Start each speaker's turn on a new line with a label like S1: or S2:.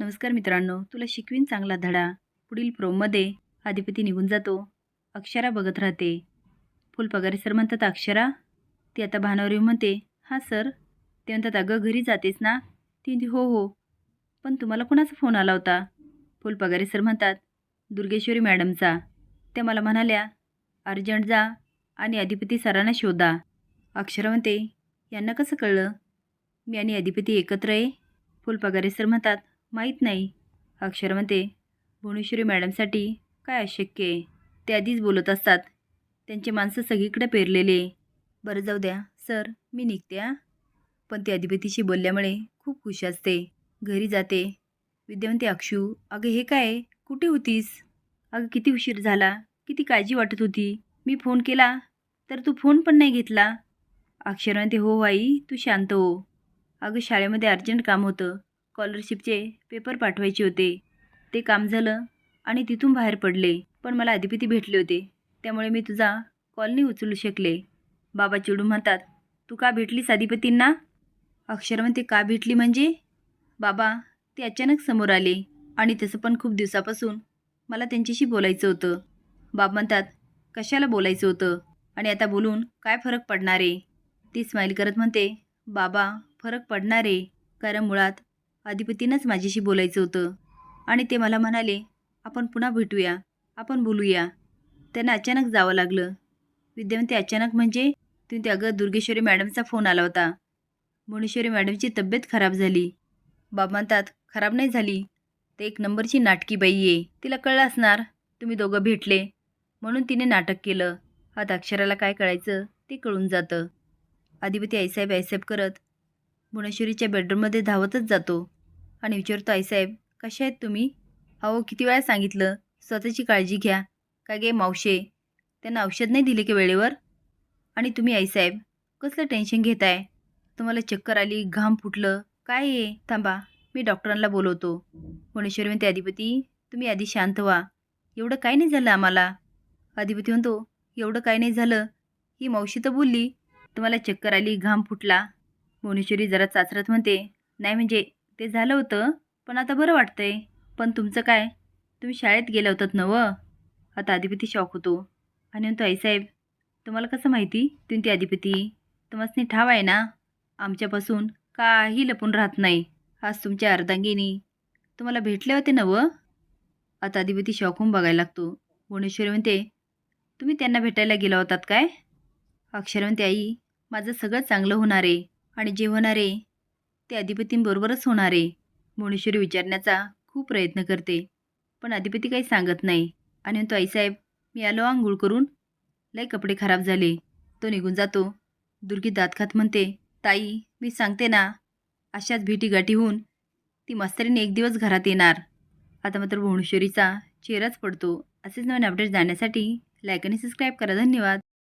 S1: नमस्कार मित्रांनो तुला शिकवीन चांगला धडा. पुढील प्रोममध्ये अधिपती निघून जातो. अक्षरा बघत राहते. फुलपगारे सर म्हणतात अक्षरा? ती आता भानावरी म्हणते हां सर. ते म्हणतात अगं घरी जातेस ना? ती म्हणते हो हो. पण तुम्हाला कोणाचा फोन आला होता? फुलपगारे सर म्हणतात दुर्गेश्वरी मॅडमचा. त्या मला म्हणाल्या अर्जंट जा आणि अधिपती सरांना शोधा. अक्षरा म्हणते यांना कसं कळलं? मी आणि अधिपती एकत्र आहे. फुलपगारे सर म्हणतात माहीत नाही. अक्षर म्हणते भुवनेश्वरी मॅडमसाठी काय अशक्य आहे? ते आधीच बोलत असतात. त्यांचे माणसं सगळीकडे पेरलेले बरं जाऊ द्या सर मी निघते पण ती अधिपतीशी बोलल्यामुळे खूप खुश असते. घरी जाते. विद्यावंती अक्षू अगं हे काय? कुठे होतीस? अगं किती उशीर झाला. किती काळजी वाटत होती. मी फोन केला तर तू फोन पण नाही घेतला. अक्षर हो आई तू शांत हो. अगं शाळेमध्ये अर्जंट काम होतं. स्कॉलरशिपचे पेपर पाठवायचे होते. ते काम झालं आणि तिथून बाहेर पडले. पण मला अधिपती भेटले होते. त्यामुळे मी तुझा कॉल नाही उचलू शकले. बाबा चिडून म्हणतात तू का भेटलीस अधिपतींना? अक्षर म्हणते का भेटली म्हणजे? बाबा ते अचानक समोर आले आणि तसं पण खूप दिवसापासून मला त्यांच्याशी बोलायचं होतं. बाब म्हणतात कशाला बोलायचं होतं? आणि आता बोलून काय फरक पडणार? आहे ती स्माईल करत म्हणते बाबा फरक पडणार आहे कारण मुळात अधिपतीनंच माझ्याशी बोलायचं होतं. आणि ते मला म्हणाले आपण पुन्हा भेटूया. आपण बोलूया. त्यांना अचानक जावं लागलं. विद्यावंती अचानक म्हणजे? ते अगं दुर्गेश्वरी मॅडमचा फोन आला होता. भुवनेश्वरी मॅडमची तब्येत खराब झाली. बाबा म्हणतात खराब नाही झाली. ते एक नंबरची नाटकी बाई आहे. तिला कळलं असणार तुम्ही दोघं भेटले. म्हणून तिने नाटक केलं. आता अक्षराला काय कळायचं ते कळून जातं. अधिपती आईसाहेब आईसाहेब करत भुवनेश्वरीच्या बेडरूममध्ये धावतच जातो. आणि विचारतो आईसाहेब कशा आहेत तुम्ही? अहो किती वेळा सांगितलं स्वतःची काळजी घ्या. काय गे मावशे? त्यांना औषध नाही दिले की वेळेवर? आणि तुम्ही आईसाहेब कसलं टेन्शन घेताय? तुम्हाला चक्कर आली घाम फुटलं काय आहे थांबा मी डॉक्टरांना बोलवतो. भुवनेश्वरी म्हणते अधिपती तुम्ही आधी शांत व्हा. एवढं काय नाही झालं आम्हाला? अधिपती म्हणतो एवढं काय नाही झालं. ही मावशी तर बोलली तुम्हाला चक्कर आली घाम फुटला. भुवनेश्वरी जरा चाचरत म्हणते नाही म्हणजे ते झालं होतं पण आता बरं वाटतंय. पण तुमचं काय? तुम्ही शाळेत गेल्या होतात नव आता अधिपती शॉक होतो. आणि म्हणतो आईसाहेब तुम्हाला कसं माहिती? तुम्ही ती अधिपती तुम्हाला ठाव आहे ना? आमच्यापासून काही लपून राहत नाही. आज तुमच्या अर्धांगिनी तुम्हाला भेटले होते नव आता अधिपती शॉक होऊन बघायला लागतो. गुणेश्वरी म्हणते तुम्ही त्यांना भेटायला गेला होतात काय? अक्षर म्हणते आई माझं सगळं चांगलं होणार आहे. आणि जे होणार आहे ते अधिपतींबरोबरच होणार आहे भुवनेश्वरी विचारण्याचा खूप प्रयत्न करते. पण अधिपती काही सांगत नाही. आणि तो आईसाहेब मी आलो आंघोळ करून. लय कपडे खराब झाले. तो निघून जातो. दुर्गी दातखात म्हणते ताई मी सांगते ना अशाच भेटीगाठी होऊन ती मास्तरीने एक दिवस घरात येणार. आता मात्र भुवनेश्वरीचा चेहराच पडतो. असेच नवीन अपडेट जाण्यासाठी लाईक आणि सबस्क्राईब करा. धन्यवाद.